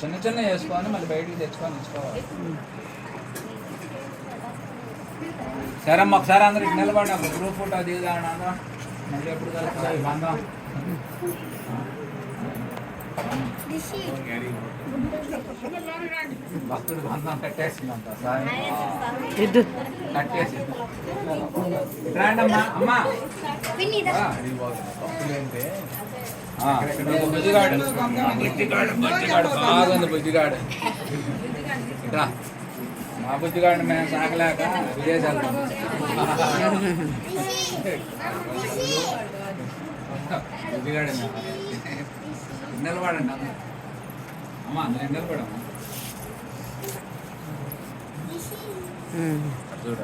చిన్న చిన్న వేసుకొని మళ్ళీ బయటికి తెచ్చుకొని ఇచ్చుకోవాలి సరే అమ్మ ఒకసారి అందరూ ఇటు నిలబడి ఒక గ్రూప్ ఫోటో దిగుదాం అందరం మళ్ళీ ఎప్పుడు కలుస్తాయి బంధం భక్తుడు బంధం కట్టేసిందంట సాయం. ఇద్దు కట్టేసి రండి అమ్మా. అమ్మా ఆ, ఇది బుజ్జిగాడు బుజ్జిగాడు బుజ్జిగాడు బాగుంది బుజ్జిగాడు ఇట్రా మా బుజ్జిగాడు మేము సాగలేక విదేశాలు బుజ్జిగాడు నిలబడండి అమ్మ అమ్మా నేను నిలబడమ్మా ఉమ్. చూడ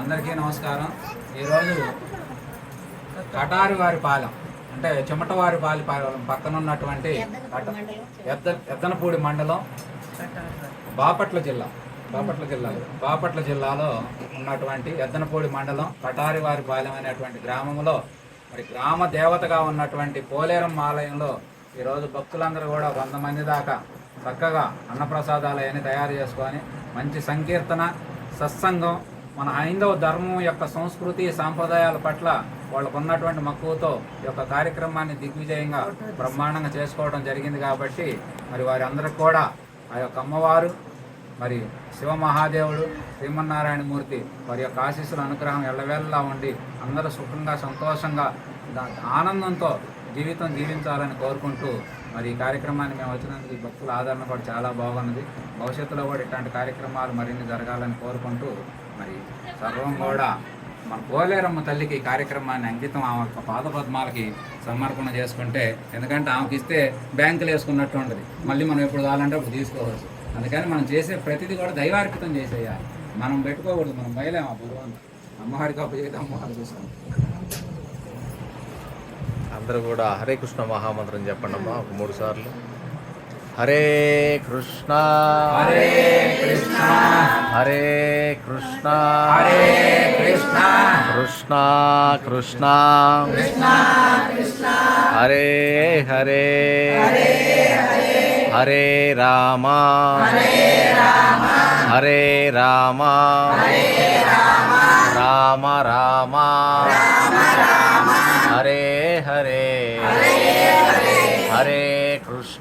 అందరికీ నమస్కారం. ఈరోజు కటారి వారి పాలెం అంటే చెమటవారి పాలి పాలెం పక్కన ఉన్నటువంటి ఎద్ద ఎద్దనపూడి మండలం బాపట్ల జిల్లా బాపట్ల జిల్లాలో బాపట్ల జిల్లాలో ఉన్నటువంటి ఎద్దనపూడి మండలం కటారివారి పాలెం అనేటువంటి గ్రామంలో మరి గ్రామ దేవతగా ఉన్నటువంటి పోలేరం ఆలయంలో ఈరోజు భక్తులందరూ కూడా వంద మంది దాకా చక్కగా అన్నప్రసాదాలు అవన్నీ తయారు చేసుకొని మంచి సంకీర్తన సత్సంగం మన హైందవ ధర్మం యొక్క సంస్కృతి సాంప్రదాయాల పట్ల వాళ్ళకు ఉన్నటువంటి మక్కువతో ఈ యొక్క కార్యక్రమాన్ని దిగ్విజయంగా బ్రహ్మాండంగా చేసుకోవడం జరిగింది కాబట్టి మరి వారి అందరికి కూడా ఆ యొక్క అమ్మవారు మరి శివ మహాదేవుడు శ్రీమన్నారాయణ మూర్తి వారి యొక్క ఆశీస్సుల అనుగ్రహం ఎల్లవేళలా ఉండి అందరూ సుఖంగా సంతోషంగా ఆనందంతో జీవితం జీవించాలని కోరుకుంటూ మరి ఈ కార్యక్రమాన్ని మేము వచ్చినందుకు ఈ భక్తుల ఆదరణ కూడా చాలా బాగున్నది. భవిష్యత్తులో కూడా ఇట్లాంటి కార్యక్రమాలు మరిన్ని జరగాలని కోరుకుంటూ మరి సర్వం కూడా మన పోలేరమ్మ తల్లికి ఈ కార్యక్రమాన్ని అంకితం ఆమె యొక్క పాదపద్మాలకి సమర్పణ చేసుకుంటే ఎందుకంటే ఆమెకి ఇస్తే బ్యాంకులు వేసుకున్నట్టు ఉండదు మళ్ళీ మనం ఎప్పుడు కావాలంటే అప్పుడు తీసుకోవచ్చు. అందుకని మనం చేసే ప్రతిదీ కూడా దైవార్పితం చేసేయాలి. మనం పెట్టుకోకూడదు మనం బయలేము ఆ భగవంతు అమ్మవారికి అప్పు చేద్దాం అమ్మవారు చూసుకోండి అందరూ కూడా హరే కృష్ణ మహామంత్రం చెప్పండి అమ్మా ఒక మూడు సార్లు. హరే కృష్ణ. హరే కృష్ణ. హరే కృష్ణ. హరే కృష్ణ. కృష్ణ కృష్ణ. హరే హరే. హరే రామ. హరే రామ. రామ రామ.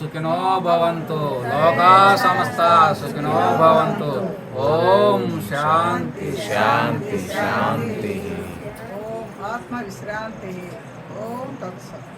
సుఖినో భవంతు. లోకా సమస్త సుఖినో భవంతు. ఓం శాంతి. శాంతి శాంతి. ఓం ఆత్మ విశ్రాంతి. ఓం తత్సత్.